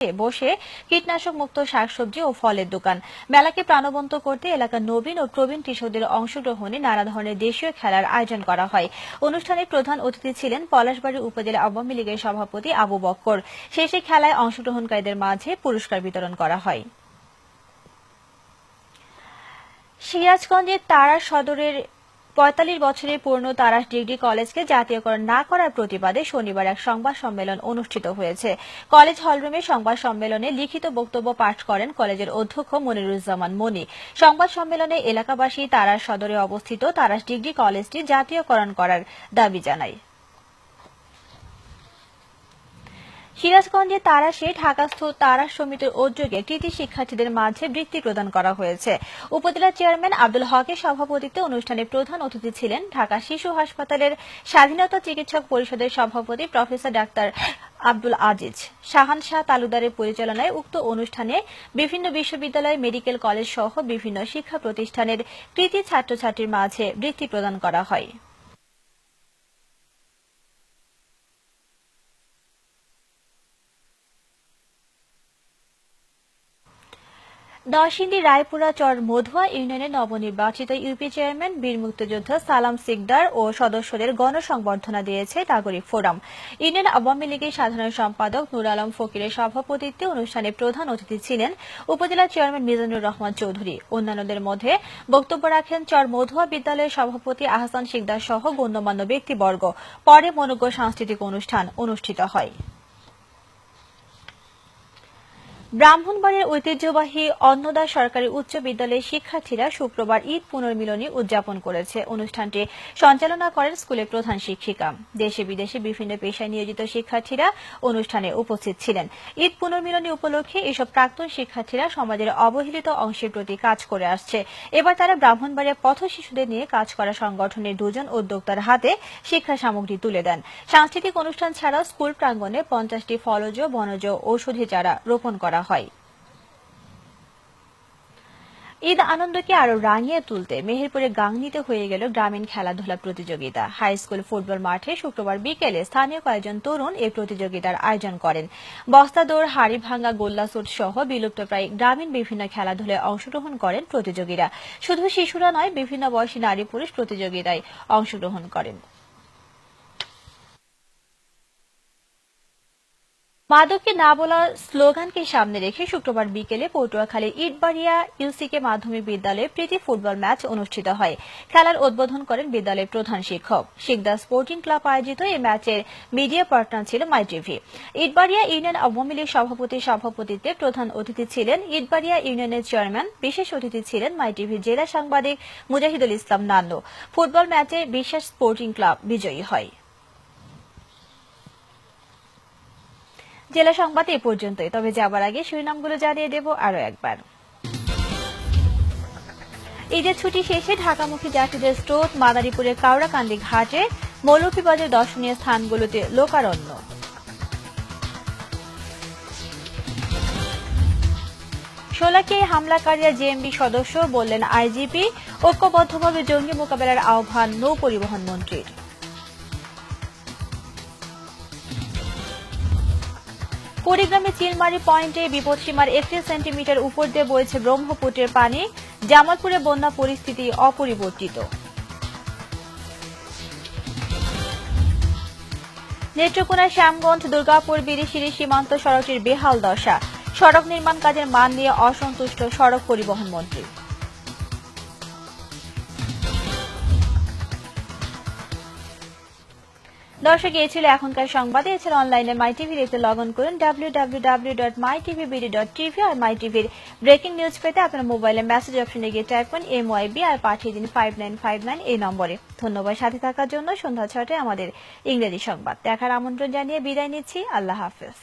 বসে কীটনাশক মুক্ত শাকসবজি ও ফলের দোকান। মেলাকে প্রাণবন্ত করতে এলাকার নবীন ও প্রবীণ কৃষকদের অংশগ্রহণে নানা ধরনের দেশীয় খেলার আয়োজন করা হয়। অনুষ্ঠানে প্রধান অতিথি ছিলেন পলাশবাড়ী উপজেলা আওয়ামী লীগের সভাপতি আবু বক্কর। শেষে খেলায় অংশগ্রহণকারীদের মাঝে পুরস্কার বিতরণ করা হয়। সিরাজগঞ্জের তারা সদরের পঁয়তাল্লিশ বছরের পূর্ণ তারাস ডিগ্রি কলেজকে জাতীয়করণ না করার প্রতিবাদে শনিবার এক সংবাদ সম্মেলন অনুষ্ঠিত হয়েছে। কলেজ হলরুমে সংবাদ সম্মেলনে লিখিত বক্তব্য পাঠ করেন কলেজের অধ্যক্ষ মনিরুজ্জামান মনি। সংবাদ সম্মেলনে এলাকাবাসী তারাস সদরে অবস্থিত তারাস ডিগ্রি কলেজটি জাতীয়করণ করার দাবি জানায়। সিরাজগঞ্জে তারাশে, ঢাকাস্থ তারাস সমিতির উদ্যোগে কৃতি শিক্ষার্থীদের মাঝে বৃত্তি প্রদান করা হয়েছে। উপজেলা চেয়ারম্যান আব্দুল হকের সভাপতিত্বে অনুষ্ঠানে প্রধান অতিথি ছিলেন ঢাকা শিশু হাসপাতালের স্বাধীনতা চিকিৎসক পরিষদের সভাপতি প্রফেসর ডাক্তার আব্দুল আজিজ। শাহান শাহ তালুদারের পরিচালনায় উক্ত অনুষ্ঠানে বিভিন্ন বিশ্ববিদ্যালয়, মেডিকেল কলেজ সহ বিভিন্ন শিক্ষা প্রতিষ্ঠানের কৃতি ছাত্রছাত্রীর মাঝে বৃত্তি প্রদান করা হয়। নরসিংদী রায়পুরা, চর, মধুয়া ইউনিয়নের নবনির্বাচিত ইউপি চেয়ারম্যান, বীর মুক্তিযোদ্ধা সালাম সিকদার ও সদস্যদের গণসংবর্ধনা দিয়েছে নাগরিক ফোরাম। ইউনিয়ন আওয়ামী লীগের সাধারণ সম্পাদক নুর আলম ফকিরের সভাপতিত্বে অনুষ্ঠানে প্রধান অতিথি ছিলেন উপজেলা চেয়ারম্যান মিজানুর রহমান চৌধুরী। অন্যান্যদের মধ্যে বক্তব্য রাখেন চর, মধুয়া বিদ্যালয়ের সভাপতি আহসান সিকদার সহ গণ্যমান্য ব্যক্তিবর্গ। পরে মনোজ্ঞ সাংস্কৃতিক অনুষ্ঠান অনুষ্ঠিত হয়। ব্রাহ্মণবাড়িয়ার ঐতিহ্যবাহী অন্নদা সরকারি উচ্চ বিদ্যালয়ের শিক্ষার্থীরা শুক্রবার ঈদ পুনর্মিলনী উদযাপন করেছে। অনুষ্ঠানটি সঞ্চালনা করেন স্কুলের প্রধান শিক্ষিকা। দেশে বিদেশে বিভিন্ন পেশায় নিয়োজিত শিক্ষার্থীরা অনুষ্ঠানে উপস্থিত ছিলেন। ঈদ পুনর্মিলনী উপলক্ষে এসব প্রাক্তন শিক্ষার্থীরা সমাজের অবহেলিত অংশের প্রতি কাজ করে আসছে। এবার তারা ব্রাহ্মণবাড়িয়া পথ শিশুদের নিয়ে কাজ করা সংগঠনের দুজন উদ্যোক্তার হাতে শিক্ষা সামগ্রী তুলে দেন। সাংস্কৃতিক অনুষ্ঠান ছাড়াও স্কুল প্রাঙ্গণে পঞ্চাশটি ফলজ, বনজ ঔষধি চারা রোপণ করা হয়। ঈদ আনন্দকে আরও রাঙিয়ে তুলতে মেহেরপুরে গাংনীতে হয়ে গেল গ্রামীণ খেলাধুলা প্রতিযোগিতা। হাই স্কুল ফুটবল মাঠে শুক্রবার বিকেলে স্থানীয় কয়েকজন তরুণ এই প্রতিযোগিতার আয়োজন করেন। বস্তা দৌড়, হাড়ি ভাঙ্গা গোল্লাসুট সহ বিলুপ্ত প্রায় গ্রামীণ বিভিন্ন খেলাধুলায় অংশগ্রহণ করেন প্রতিযোগীরা। শুধু শিশুরা নয়, বিভিন্ন বয়সী নারী পুরুষ প্রতিযোগিতায় অংশগ্রহণ করেন। মাদককে না বলা স্লোগানকে সামনে রেখে শুক্রবার বিকেলে পটুয়াখালীর ইটবাড়িয়া ইউসিকে মাধ্যমিক বিদ্যালয়ে প্রীতি ফুটবল ম্যাচ অনুষ্ঠিত হয়। খেলার উদ্বোধন করেন বিদ্যালয়ের প্রধান শিক্ষক। শিকদা স্পোর্টিং ক্লাব আয়োজিত এই ম্যাচের মিডিয়া পার্টনার ছিল my TV Itbaria union Awami League সভাপতির সভাপতিত্বে প্রধান অতিথি ছিলেন ইটবাড়িয়া ইউনিয়নের চেয়ারম্যান। বিশেষ অতিথি ছিলেন মাই টিভির জেলা সাংবাদিক মুজাহিদুল ইসলাম নান্নু। ফুটবল ম্যাচে বিশ্বাস স্পোর্টিং ক্লাব বিজয়ী হয়। জেলা সংবাদ এ পর্যন্তই। তবে যাবার আগে শিরোনামগুলো জানিয়ে দেব আরও একবার। ঈদের ছুটি শেষে ঢাকামুখী যাত্রীদের স্রোত, মাদারীপুরের কাউরাকান্দি ঘাটে, মৌলভীবাজার দর্শনীয় স্থানগুলোতে লোকারণ্য। শোলাকে হামলাকারীরা জেএমবি সদস্য বললেন আইজিপি, ঐক্যবদ্ধভাবে জঙ্গি মোকাবেলার আহ্বান নৌ পরিবহন মন্ত্রীর। কুড়িগ্রামে চিলমারি পয়েন্টে বিপদসীমার একত্রিশ সেন্টিমিটার উপর দিয়ে বইছে ব্রহ্মপুত্রের পানি। জামালপুরে বন্যা পরিস্থিতি অপরিবর্তিত। নেত্রকোনা শ্যামগঞ্জ, দুর্গাপুর, বিরিশিরি সীমান্ত সড়কটির বেহাল দশা। সড়ক নির্মাণ কাজের মান নিয়ে অসন্তুষ্ট সড়ক পরিবহন মন্ত্রী। দর্শক, এই ছিল এখনকার সংবাদ। এছাড়া অনলাইনে মাই টিভি দেখতে লগ অন করুন W W dot my TV BD dot TV R my টিভির ব্রেকিং নিউজ পেতে আপনার মোবাইলে মেসেজ অপশনে গিয়ে টাইপ করুন এম বি আর পাঠিয়ে দিন ফাইভ নাইন ফাইভ নাইন এই নম্বরে। ধন্যবাদ সাথে থাকার জন্য। সন্ধ্যা ছটায় আমাদের ইংরেজি সংবাদ। দেখার আমন্ত্রণ জানিয়ে বিদায় নিচ্ছি। আল্লাহ হাফেজ।